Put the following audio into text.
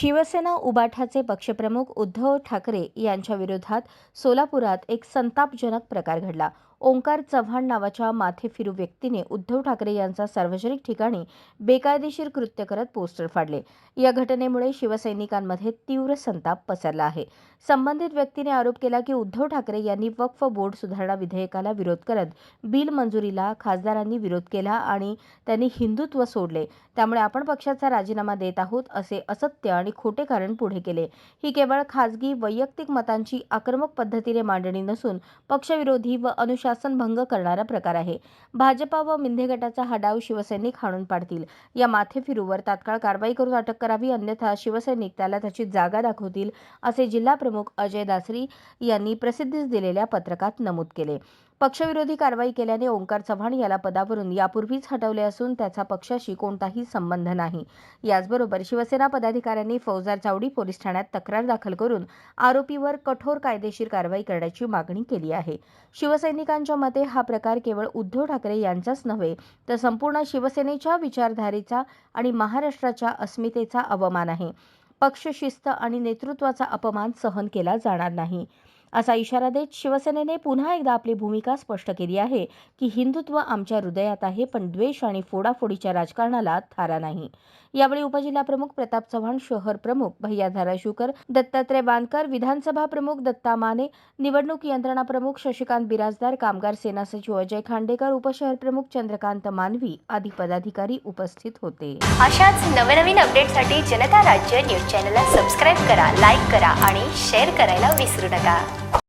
शिवसेना उबाठाचे पक्षप्रमुख उद्धव ठाकरे यांच्या विरोधात सोलापुरात एक संतापजनक प्रकार घडला. ओंकार चव्हाण नावाच्या माथेफिरू व्यक्तीने उद्धव ठाकरे यांचा सार्वजनिक ठिकाणी बेकायदेशीर कृत्य करत पोस्टर फाडले. या घटनेमुळे शिवसैनिकांमध्ये तीव्र संताप पसरला आहे. संबंधित व्यक्तीने आरोप केला की उद्धव ठाकरे यांनी वक्फ बोर्ड सुधारणा विधेयकाला विरोध करत बिल मंजुरीला खासदारांनी विरोध केला आणि त्यांनी हिंदुत्व सोडले. त्यामुळे आपण पक्षाचा राजीनामा देत आहोत असे असत्य आणि खोटे कारण पुढे केले. ही केवळ खासगी वैयक्तिक मतांची आक्रमक पद्धतीने मांडणी नसून पक्षविरोधी व अनुशासन भंग करणारा प्रकार आहे. भाजपा व मिंधे गटाचा हा डाव शिवसैनिक हाणून पाडतील. या माथेफिरूवर तात्काळ कारवाई करून अटक करावी अन्यथा शिवसैनिक त्याला त्याची जागा दाखवतील असे जिल्हा प्रमुख अजय दासरी यांनी प्रसिद्धीस दिलेल्या पत्रकात नमूद केले. पक्षविरोधी कारवाई केल्याने ओंकार चव्हाण याला पदावरून यापूर्वीच हटवले असून त्याचा पक्षाशी कोणताही संबंध नाही. याचबरोबर शिवसेना पदाधिकाऱ्यांनी फौजदार चावडी पोलीस ठाण्यात तक्रार दाखल करून आरोपीवर कठोर कायदेशीर कारवाई करण्याची मागणी केली आहे. शिवसैनिकांच्या मते हा प्रकार केवळ उद्धव ठाकरे यांचाच नव्हे तर संपूर्ण शिवसेनेच्या विचारधारेचा आणि महाराष्ट्राच्या अस्मितेचा अवमान आहे. पक्ष शिस्त आणि नेतृत्वाचा अपमान सहन केला जाणार नाही. असा इशारा देत शिवसेनेने पुन्हा एकदा आपली भूमिका स्पष्ट केली आहे की हिंदुत्व आमच्या हृदयात आहे पण द्वेष आणि फोडाफोडीच्या राजकारणाला थारा नाही. यावेळी उपजिल्हाप्रमुख प्रताप चव्हाण शहर प्रमुख भैया धाराशिवकर दत्तात्रय बांदकर विधानसभा प्रमुख दत्ता माने निवडणूक यंत्रणा प्रमुख शशिकांत बिराजदार कामगार सेना सचिव अजय खांडेकर उपशहर प्रमुख चंद्रकांत मानवी आदी पदाधिकारी उपस्थित होते. अशाच नवनवीन अपडेटसाठी जनता राज्य न्यूज चॅनलला सबस्क्राईब करा लाईक करा आणि शेअर करायला विसरू नका.